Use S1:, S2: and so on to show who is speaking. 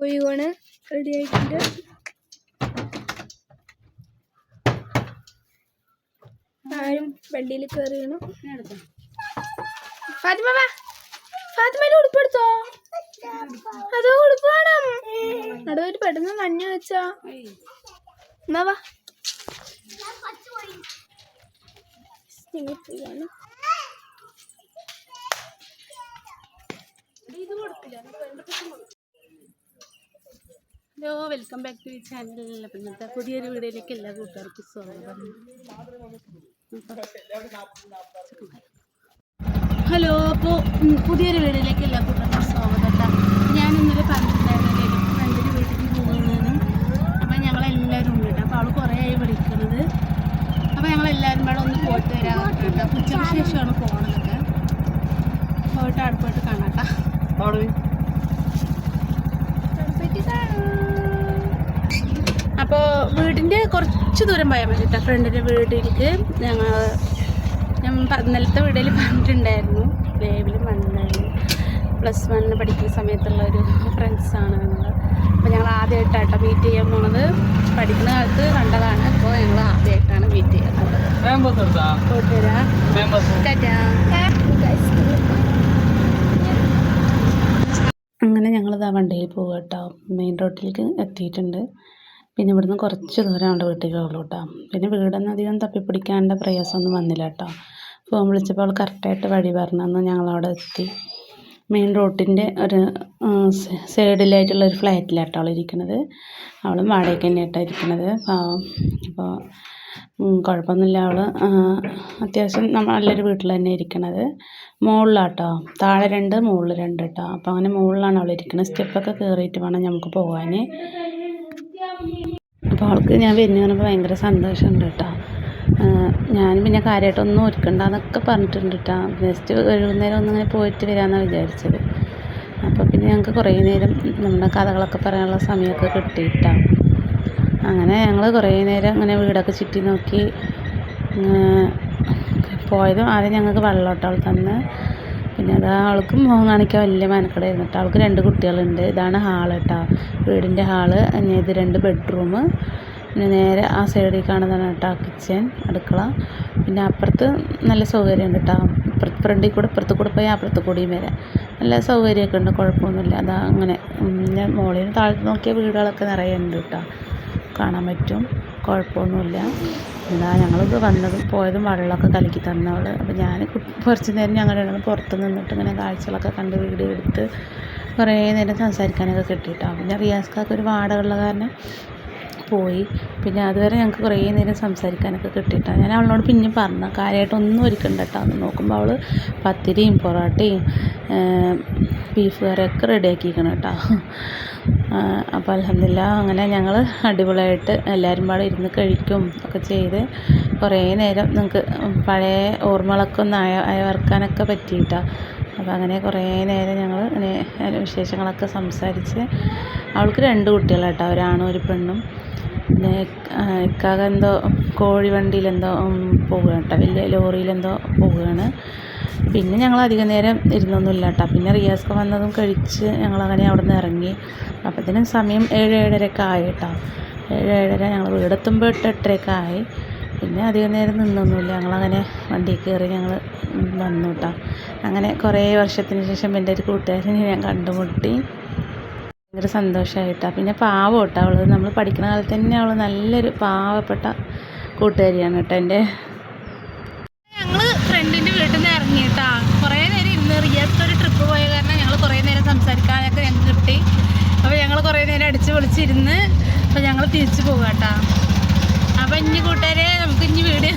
S1: കോഴികോണ് ready ആയിട്ടുണ്ട്. ആരും വണ്ടിയിൽ കയറി വീണു. ഫാത്തിമ ഉടുപ്പെടുത്തോ അതോ ഉടുപ്പ് വേണം? നടുവായിട്ട് പെട്ടെന്ന് മഞ്ഞ വെച്ചോ. എന്നാ വാ. ഇത് പോവാണ്
S2: hello welcome back to channel. ഇന്നത്തെ പുതിയൊരു വീഡിയോയിലേക്ക് എല്ലാ കൂട്ടുകാർക്കും സ്വാഗതം. ഹലോ അപ്പോൾ പുതിയൊരു വീഡിയോയിലേക്ക് എല്ലാ കൂട്ടുകാർക്കും സ്വാഗതം ഞാൻ ഇന്നലെ പറഞ്ഞിട്ടുണ്ടായിരുന്നു എനിക്ക് ഫ്രണ്ടിന്റെ വീട്ടിൽ പോകുന്നതിനും അപ്പം ഞങ്ങളെല്ലാവരും ഉണ്ട് കേട്ടോ. അപ്പോൾ അവൾ കുറേ ആയി വിളിക്കുന്നത് അപ്പോൾ ഞങ്ങളെല്ലാവരും കൂടെ ഒന്ന് പോയിട്ട് വരാം കേട്ടോ. ഉച്ചയ്ക്ക് ശേഷമാണ് പോകണതൊക്കെ പോയിട്ട് അടുപ്പായിട്ട് കാണാട്ടോ കാണാം കേട്ടോ അപ്പോൾ വീടിന്റെ കുറച്ച് ദൂരം പോയാൽ മതി കേട്ടോ ഫ്രണ്ടിന്റെ വീട്ടിലേക്ക് ഞങ്ങൾ ഞാൻ പന്നലത്തെ വീഡിയോയിൽ പറഞ്ഞിട്ടുണ്ടായിരുന്നു. വേവിലും പറഞ്ഞിട്ടുണ്ടായിരുന്നു പ്ലസ് വണ്ണിന് പഠിക്കുന്ന സമയത്തുള്ള ഒരു ഫ്രണ്ട്സാണ് ഞങ്ങൾ അപ്പോൾ ഞങ്ങൾ ആദ്യമായിട്ടാട്ടോ മീറ്റ് ചെയ്യാൻ പോണത്. പഠിക്കുന്ന കാലത്ത് കണ്ടതാണ്. അപ്പോൾ ഞങ്ങൾ ആദ്യമായിട്ടാണ് മീറ്റ് ടാറ്റാ. അങ്ങനെ ഞങ്ങളിതാ വണ്ടിയിൽ പോകാം കേട്ടോ മെയിൻ റോഡിലേക്ക് എത്തിയിട്ടുണ്ട്. പിന്നെ ഇവിടുന്ന് കുറച്ച് ദൂരം വീട്ടിൽ വീട്ടിലുള്ളൂ കേട്ടോ. പിന്നെ വീടൊന്നും അധികം തപ്പിപ്പിടിക്കാണ്ട് പ്രയാസമൊന്നും വന്നില്ല കേട്ടോ. ഫോൺ വിളിച്ചപ്പോൾ അവൾ കറക്റ്റായിട്ട് വഴി പറഞ്ഞു ഞങ്ങളവിടെ എത്തി. മെയിൻ റോഡിന്റെ ഒരു സൈഡിലായിട്ടുള്ള ഒരു ഫ്ലാറ്റിലാട്ടോ അവൾ ഇരിക്കുന്നത് അവളും വാടകയ്ക്ക് തന്നെയാട്ടോ ഇരിക്കുന്നത് അപ്പോൾ കുഴപ്പമൊന്നുമില്ല. അവൾ അത്യാവശ്യം നമ്മൾ നല്ലൊരു വീട്ടിൽ തന്നെ ഇരിക്കണത്. മുകളിലാട്ടോ താഴെ രണ്ട് മുകളിൽ രണ്ട് കേട്ടോ. അപ്പോൾ അങ്ങനെ മുകളിലാണ് അവൾ ഇരിക്കുന്നത് സ്റ്റെപ്പൊക്കെ കയറിയിട്ട് വേണം നമുക്ക് പോകാൻ അപ്പോൾ അവൾക്ക് ഞാൻ വരുന്ന പറഞ്ഞപ്പോൾ ഭയങ്കര സന്തോഷമുണ്ട് കേട്ടോ ഞാൻ പിന്നെ കാര്യമായിട്ടൊന്നും ഒരുക്കണ്ടെന്നൊക്കെ പറഞ്ഞിട്ടുണ്ട് കേട്ടോ ജസ്റ്റ് വൈകുന്നേരം ഒന്നിങ്ങനെ പോയിട്ട് വരാമെന്നാണ് വിചാരിച്ചത്. അപ്പോൾ പിന്നെ ഞങ്ങൾക്ക് കുറേ നേരം നമ്മുടെ കഥകളൊക്കെ പറയാനുള്ള സമയമൊക്കെ കിട്ടിയിട്ടാണ് അങ്ങനെ ഞങ്ങൾ കുറേ നേരം അങ്ങനെ വീടൊക്കെ ചുറ്റി നോക്കി പോയതും ആദ്യം ഞങ്ങൾക്ക് വെള്ളം അവൾ തന്ന് പിന്നെ അത് ആൾക്ക് മുഖം കാണിക്കാൻ വലിയ മനക്കടായിരുന്നു കേട്ടോ ആൾക്ക് രണ്ട് കുട്ടികളുണ്ട്. ഇതാണ് ഹാൾ കേട്ടോ വീടിന്റെ ഹാൾ പിന്നെ ഇത് രണ്ട് ബെഡ്റൂം. പിന്നെ നേരെ ആ സൈഡിൽ കാണുന്നതാണ് കേട്ടോ കിച്ചൺ അടുക്കള. പിന്നെ അപ്പുറത്ത് നല്ല സൗകര്യമുണ്ട് കേട്ടോ ഇപ്പുറത്ത് ഫ്രണ്ടിൽ കൂടെ ഇപ്പുറത്ത് കൂടെ പോയി അപ്പുറത്ത് കൂടിയും വരാം. നല്ല സൗകര്യമൊക്കെ ഉണ്ട് കുഴപ്പമൊന്നുമില്ല. അതാ അങ്ങനെ. ഞാൻ മുകളിൽ നിന്ന് താഴ്ത്ത് നോക്കിയ വീടുകളൊക്കെ നിറയെ ഉണ്ട് കേട്ടോ കാണാൻ പറ്റും. കുഴപ്പമൊന്നുമില്ല. എന്താ ഞങ്ങളിത് വന്നതും. പോയതും വെള്ളമൊക്കെ കലക്കി തന്നവൾ അപ്പോൾ ഞാൻ കുറച്ച് നേരം ഞങ്ങൾ രണ്ടും പുറത്ത് നിന്നിട്ട് ഇങ്ങനെ കാഴ്ചകളൊക്കെ കണ്ട് വീഡിയോ എടുത്ത് കുറേ നേരം സംസാരിക്കാനൊക്കെ കിട്ടിയിട്ടാണ് പിന്നെ റിയാസ്ക്കാക്ക് ഒരു വാടകയുള്ള കാരണം പോയി. പിന്നെ അതുവരെ ഞങ്ങൾക്ക് കുറേ നേരം സംസാരിക്കാനൊക്കെ കിട്ടിയിട്ടാണ് ഞാൻ അവളോട് പിന്നെ പറഞ്ഞു കാര്യമായിട്ടൊന്നും ഒരുക്കണ്ട കേട്ടോ. എന്ന് നോക്കുമ്പോൾ അവൾ പത്തിരിയും പൊറോട്ടയും ബീഫ് കറിയൊക്കെ റെഡിയാക്കിയിരിക്കണം കേട്ടോ അപ്പോൾ അലഹമില്ല അങ്ങനെ ഞങ്ങൾ അടിപൊളിയായിട്ട് എല്ലാവരും പാടെ ഇരുന്ന് കഴിക്കും ഒക്കെ ചെയ്ത് കുറേ നേരം നിങ്ങൾക്ക് പഴയ ഓർമ്മകളൊക്കെ ഒന്ന് അയ അയവർക്കാനൊക്കെ പറ്റിയിട്ടാണ് അപ്പോൾ അങ്ങനെ കുറേ നേരം ഞങ്ങൾ ഇങ്ങനെ വിശേഷങ്ങളൊക്കെ സംസാരിച്ച് അവൾക്ക് രണ്ട് കുട്ടികളാട്ടോ ഒരാണും ഒരു പെണ്ണും. പിന്നെ ഇക്കാക എന്തോ കോഴിവണ്ടിയിൽ എന്തോ പോവുകയാണ് കേട്ടോ വലിയ ലോറിയിലെന്തോ പോവുകയാണ്. പിന്നെ ഞങ്ങൾ അധികം നേരം ഇരുന്നൊന്നുമില്ല കേട്ടോ പിന്നെ റിയാസ്ക്ക് വന്നതും കഴിച്ച് ഞങ്ങളങ്ങനെ അവിടെ നിന്ന് ഇറങ്ങി. അപ്പോഴത്തേനും സമയം ഏഴ് ഏഴരയൊക്കെ ആയി കേട്ടോ ഏഴ് ഏഴര ഞങ്ങൾ വീടെത്തുമ്പോൾ എട്ട് എട്ടരയൊക്കെ ആയി. പിന്നെ അധികം നേരം നിന്നൊന്നുമില്ല ഞങ്ങളങ്ങനെ വണ്ടിയിൽ കയറി ഞങ്ങൾ വന്നു കേട്ടോ അങ്ങനെ കുറേ വർഷത്തിന് ശേഷം എന്റെ ഒരു കൂട്ടുകാരനെ ഞാൻ കണ്ടുമുട്ടി. ഭയങ്കര സന്തോഷമായിട്ടാണ് പിന്നെ പാവം കേട്ടോ അവൾ നമ്മൾ പഠിക്കുന്ന കാലത്ത് തന്നെ അവൾ നല്ലൊരു പാവപ്പെട്ട കൂട്ടുകാരിയാണ് കേട്ടോ എന്റെ. ഞങ്ങൾ ഫ്രണ്ടിന്റെ വീട്ടിൽ നിന്ന് ഇറങ്ങി കേട്ടോ കുറേ നേരം ഇരുന്ന് റിയാത്ത് ഒരു ട്രിപ്പ് പോയ കാരണം ഞങ്ങൾ കുറേ നേരം സംസാരിക്കാനൊക്കെ ഞങ്ങൾക്ക് കിട്ടി അപ്പോൾ ഞങ്ങൾ കുറേ നേരം അടിച്ച് പൊളിച്ചിരുന്ന് അപ്പോൾ ഞങ്ങൾ തിരിച്ചു പോകുക കേട്ടോ അപ്പോൾ ഇനി കൂട്ടുകാരെ നമുക്ക് ഇനി ഒന്നുമില്ല